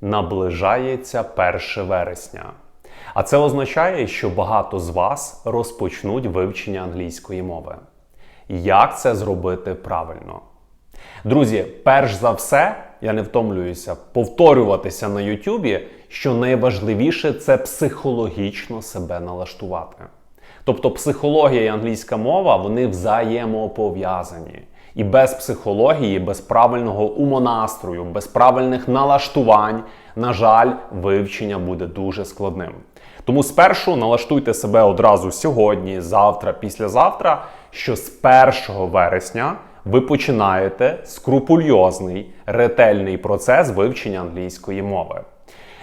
Наближається 1 вересня. А це означає, що багато з вас розпочнуть вивчення англійської мови. Як це зробити правильно? Друзі, перш за все, я не втомлююся повторюватися на Ютубі, що найважливіше це психологічно себе налаштувати. Тобто психологія і англійська мова вони взаємопов'язані. І без психології, без правильного умонастрою, без правильних налаштувань, на жаль, вивчення буде дуже складним. Тому спершу налаштуйте себе одразу сьогодні, завтра, післязавтра, що з 1 вересня ви починаєте скрупульозний, ретельний процес вивчення англійської мови.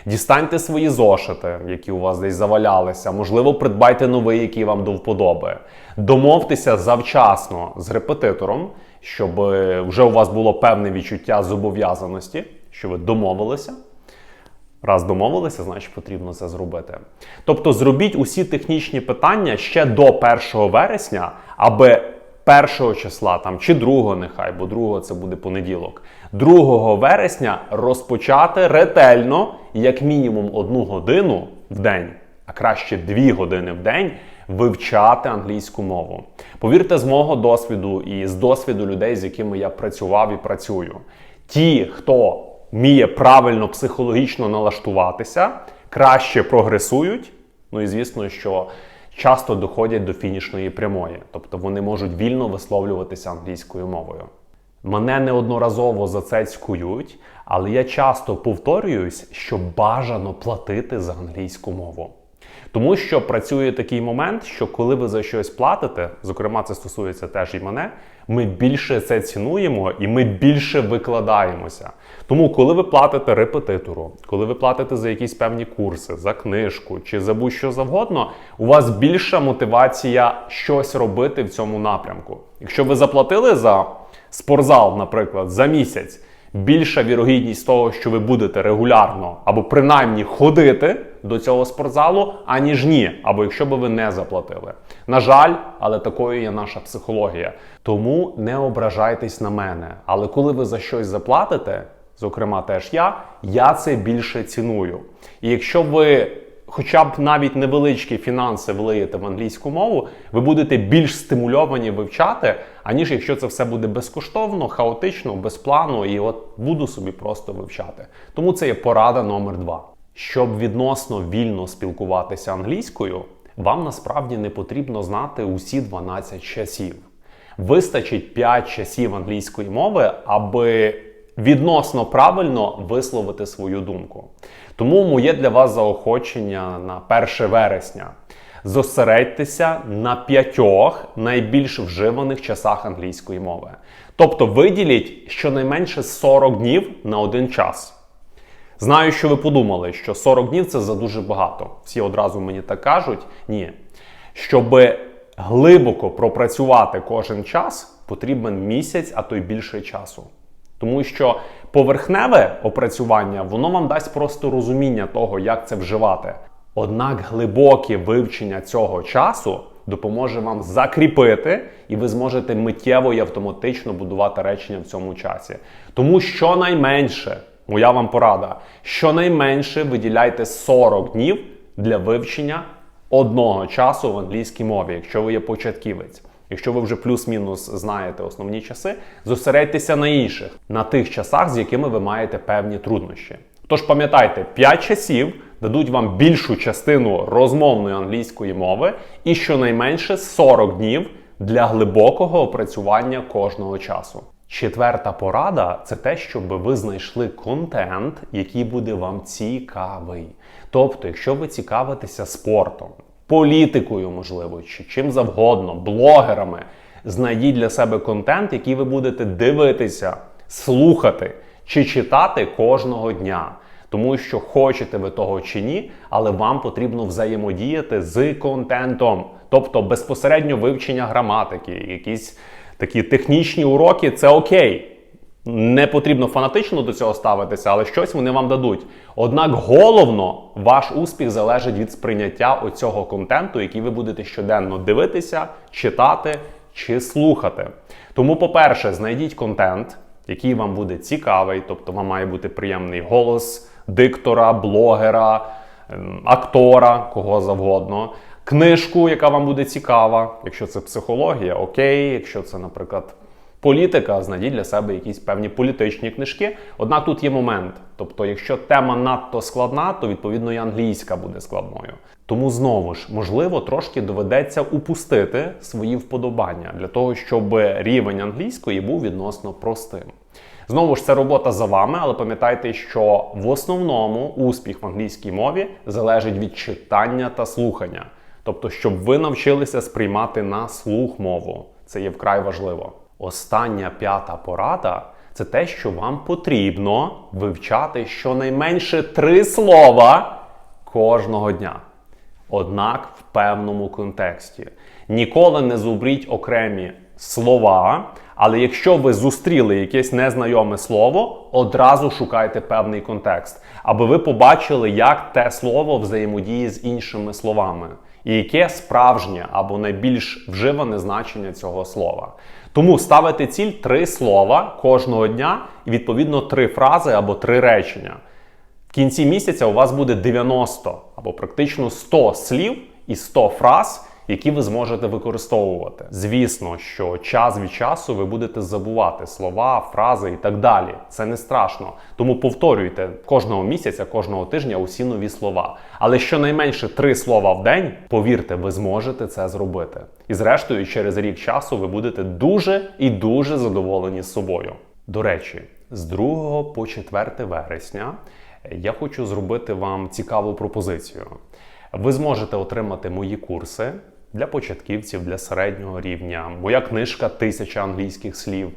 Дістаньте свої зошити, які у вас десь завалялися. Можливо, придбайте новий, який вам до вподоби. Домовтеся завчасно з репетитором, щоб е, вже у вас було певне відчуття зобов'язаності, що ви домовилися. Раз домовилися, значить потрібно це зробити. Тобто зробіть усі технічні питання ще до 1 вересня, аби 1 числа там чи 2 нехай, бо 2 це буде понеділок. 2 вересня розпочати ретельно, як мінімум одну годину в день, а краще 2 години в день. Вивчати англійську мову. Повірте, з мого досвіду і з досвіду людей, з якими я працював і працюю. Ті, хто вміє правильно психологічно налаштуватися, краще прогресують. Ну і звісно, що часто доходять до фінішної прямої, тобто вони можуть вільно висловлюватися англійською мовою. Мене неодноразово за це цькують, але я часто повторююсь, що бажано платити за англійську мову. Тому що працює такий момент, що коли ви за щось платите, зокрема, це стосується теж і мене, ми більше це цінуємо і ми більше викладаємося. Тому, коли ви платите репетитору, коли ви платите за якісь певні курси, за книжку чи за будь-що завгодно, у вас більша мотивація щось робити в цьому напрямку. Якщо ви заплатили за спортзал, наприклад, за місяць. Більша вірогідність того, що ви будете регулярно або принаймні ходити до цього спортзалу, аніж ні, або якщо би ви не заплатили. На жаль, але такою є наша психологія. Тому не ображайтесь на мене. Але коли ви за щось заплатите, зокрема теж я, я це більше ціную. І якщо ви хоча б навіть невеличкі фінанси влиєте в англійську мову, ви будете більш стимульовані вивчати, аніж якщо це все буде безкоштовно, хаотично, без плану, і от буду собі просто вивчати. Тому це є порада номер два. Щоб відносно вільно спілкуватися англійською, вам насправді не потрібно знати усі 12 часів. Вистачить 5 часів англійської мови, аби відносно правильно висловити свою думку. Тому моє для вас заохочення на 1 вересня. Зосередьтеся на п'ятьох найбільш вживаних часах англійської мови. Тобто виділіть щонайменше 40 днів на один час. Знаю, що ви подумали, що 40 днів це за дуже багато. Всі одразу мені так кажуть. Ні. Щоб глибоко пропрацювати кожен час, потрібен місяць, а то й більше часу. Тому що поверхневе опрацювання воно вам дасть просто розуміння того, як це вживати. Однак глибоке вивчення цього часу допоможе вам закріпити, і ви зможете миттєво і автоматично будувати речення в цьому часі. Тому щонайменше, моя вам порада, щонайменше виділяйте 40 днів для вивчення одного часу в англійській мові, якщо ви є початківець. Якщо ви вже плюс-мінус знаєте основні часи, зосередьтеся на інших, на тих часах, з якими ви маєте певні труднощі. Тож пам'ятайте, 5 часів дадуть вам більшу частину розмовної англійської мови і щонайменше 40 днів для глибокого опрацювання кожного часу. Четверта порада це те, щоб ви знайшли контент, який буде вам цікавий. Тобто, якщо ви цікавитеся спортом, політикою, можливо, чи чим завгодно, блогерами, знайдіть для себе контент, який ви будете дивитися, слухати чи читати кожного дня. Тому що хочете ви того чи ні, але вам потрібно взаємодіяти з контентом, тобто безпосередньо вивчення граматики, якісь такі технічні уроки це окей. Не потрібно фанатично до цього ставитися, але щось вони вам дадуть. Однак головно, ваш успіх залежить від сприйняття оцього контенту, який ви будете щоденно дивитися, читати чи слухати. Тому, по-перше, знайдіть контент, який вам буде цікавий, тобто вам має бути приємний голос, диктора, блогера, ем, актора, кого завгодно. Книжку, яка вам буде цікава, якщо це психологія, окей, якщо це, наприклад, політика, знайдіть для себе якісь певні політичні книжки. Однак тут є момент. Тобто, якщо тема надто складна, то відповідно і англійська буде складною. Тому знову ж можливо трошки доведеться упустити свої вподобання для того, щоб рівень англійської був відносно простим. Знову ж це робота за вами, але пам'ятайте, що в основному успіх в англійській мові залежить від читання та слухання. Тобто, щоб ви навчилися сприймати на слух мову. Це є вкрай важливо. Остання п'ята порада це те, що вам потрібно вивчати щонайменше три слова кожного дня. Однак в певному контексті. Ніколи не зубріть окремі слова, але якщо ви зустріли якесь незнайоме слово, одразу шукайте певний контекст, аби ви побачили, як те слово взаємодіє з іншими словами, і яке справжнє або найбільш вживане значення цього слова. Тому ставите ціль три слова кожного дня і відповідно три фрази або три речення. В кінці місяця у вас буде 90 або практично 100 слів і 100 фраз, які ви зможете використовувати. Звісно, що час від часу ви будете забувати слова, фрази і так далі. Це не страшно. Тому повторюйте кожного місяця, кожного тижня усі нові слова. Але щонайменше три слова в день, повірте, ви зможете це зробити. І зрештою, через рік часу ви будете дуже і дуже задоволені з собою. До речі, з 2 по 4 вересня я хочу зробити вам цікаву пропозицію. Ви зможете отримати мої курси для початківців, для середнього рівня, моя книжка Тисяча англійських слів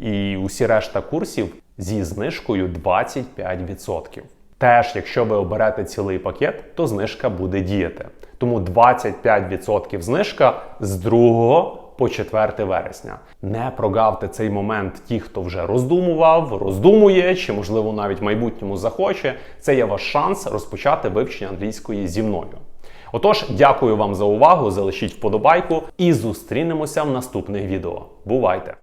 і усі решта курсів зі знижкою 25%. Теж, якщо ви оберете цілий пакет, то знижка буде діяти. Тому 25% знижка з 2 по 4 вересня. Не прогавте цей момент ті, хто вже роздумував, роздумує, чи, можливо, навіть в майбутньому захоче. Це є ваш шанс розпочати вивчення англійської зі мною. Отож, дякую вам за увагу, залишіть вподобайку і зустрінемося в наступних відео. Бувайте!